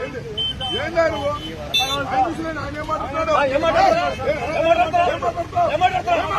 ఏంటి? ఏందా నువ్వు? ఆయన చూసినా